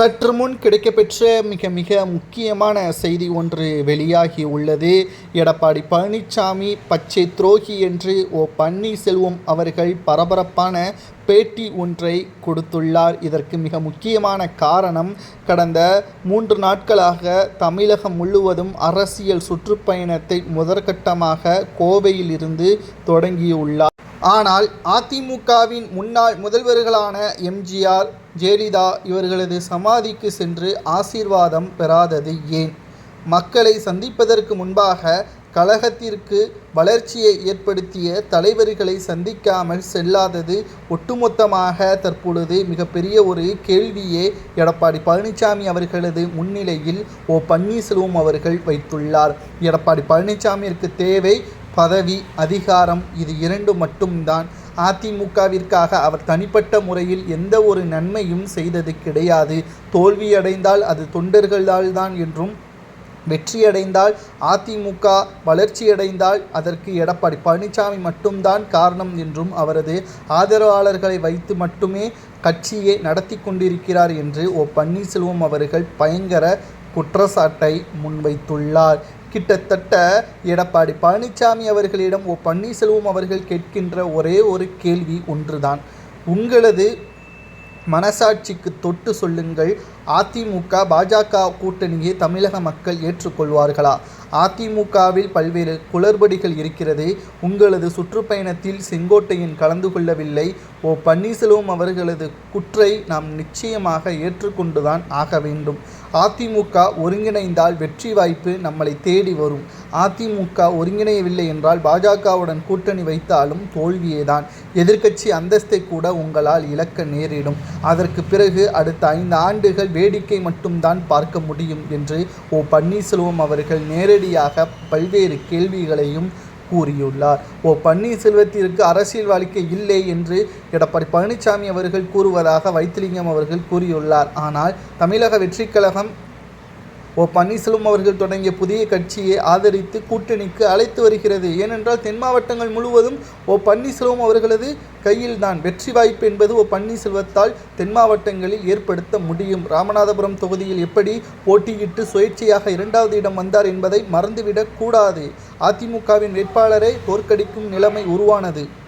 சற்று முன் கிடைக்கப்பெற்ற மிக மிக முக்கியமான செய்தி ஒன்று வெளியாகி உள்ளது. எடப்பாடி பழனிசாமி பச்சை துரோகி என்று ஓ பன்னீர்செல்வம் அவர்கள் பரபரப்பான பேட்டி ஒன்றை கொடுத்துள்ளார். இதற்கு மிக முக்கியமான காரணம் கடந்த மூன்று நாட்களாக தமிழகம் முழுவதும் அரசியல் சுற்றுப்பயணத்தை முதற்கட்டமாக கோவையில் இருந்து தொடங்கியுள்ளார். ஆனால் அதிமுகவின் முன்னாள் முதல்வர்களான எம்ஜிஆர் ஜெயலலிதா இவர்களது சமாதிக்கு சென்று ஆசீர்வாதம் பெறாதது ஏன்? மக்களை சந்திப்பதற்கு முன்பாக கழகத்திற்கு வளர்ச்சியை ஏற்படுத்திய தலைவர்களை சந்திக்காமல் செல்லாதது ஒட்டுமொத்தமாக தற்பொழுது மிகப்பெரிய ஒரு கேள்வியே. எடப்பாடி பழனிசாமி அவர்களது முன்னிலையில் ஓ பன்னீர்செல்வம் அவர்கள் வைத்துள்ளார். எடப்பாடி பழனிசாமியிற்கு தேவை பதவி அதிகாரம் இது இரண்டு மட்டும்தான். அதிமுகவிற்காக அவர் தனிப்பட்ட முறையில் எந்த ஒரு நன்மையும் செய்தது கிடையாது. தோல்வியடைந்தால் அது தொண்டர்களால் தான் என்றும் வெற்றியடைந்தால் அதிமுக வளர்ச்சியடைந்தால் அதற்கு எடப்பாடி பழனிசாமி மட்டும்தான் காரணம் என்றும் அவரது ஆதரவாளர்களை வைத்து மட்டுமே கட்சியை நடத்தி கொண்டிருக்கிறார் என்று ஓ பன்னீர்செல்வம் அவர்கள் பயங்கர குற்றச்சாட்டை முன்வைத்துள்ளார். கிட்டத்தட்ட எடப்பாடி பழனிசாமி அவர்களிடம் ஓ பன்னீர்செல்வம் அவர்கள் கேட்கின்ற ஒரே ஒரு கேள்வி ஒன்றுதான். உங்களது மனசாட்சிக்கு தொட்டு சொல்லுங்கள். அதிமுக பாஜக கூட்டணியை தமிழக மக்கள் ஏற்றுக்கொள்வார்களா? அதிமுகவில் பல்வேறு குளறுபடிகள் இருக்கிறது உங்களது சுற்றுப்பயணத்தில் செங்கோட்டையன் கலந்து கொள்ளவில்லை. ஓ பன்னீர்செல்வம் அவர்களது குற்றை நாம் நிச்சயமாக ஏற்றுக்கொண்டுதான் ஆக வேண்டும். அதிமுக ஒருங்கிணைந்தால் வெற்றி வாய்ப்பு நம்மளை தேடி வரும். அதிமுக ஒருங்கிணையவில்லை என்றால் பாஜகவுடன் கூட்டணி வைத்தாலும் தோல்வியேதான். எதிர்க்கட்சி அந்தஸ்தை கூட உங்களால் இழக்க நேரிடும். அதற்கு பிறகு அடுத்த ஐந்து ஆண்டுகள் வேடிக்கை மட்டும்தான் பார்க்க முடியும் என்று ஓ பன்னீர்செல்வம் அவர்கள் நேரடியாக பல்வேறு கேள்விகளையும் கூறியுள்ளார். ஓ பன்னீர்செல்வத்திற்கு அரசியல் வாழ்க்கை இல்லை என்று எடப்பாடி பழனிசாமி அவர்கள் கூறுவதாக வைத்திலிங்கம் அவர்கள் கூறியுள்ளார். ஆனால் தமிழக வெற்றிக் கழகம் ஓ பன்னீர்செல்வம் அவர்கள் தொடங்கிய புதிய கட்சியை ஆதரித்து கூட்டணிக்கு அழைத்து வருகிறது. ஏனென்றால் தென் மாவட்டங்கள் முழுவதும் ஓ பன்னீர்செல்வம் அவர்களது கையில் தான் வெற்றி வாய்ப்பு என்பது ஓ பன்னீர்செல்வத்தால் தென் மாவட்டங்களில் ஏற்படுத்த முடியும். ராமநாதபுரம் தொகுதியில் எப்படி போட்டியிட்டு சுயேட்சையாக இரண்டாவது இடம் வந்தார் என்பதை மறந்துவிடக் கூடாது. அதிமுகவின் வேட்பாளரை தோற்கடிக்கும் நிலைமை உருவானது.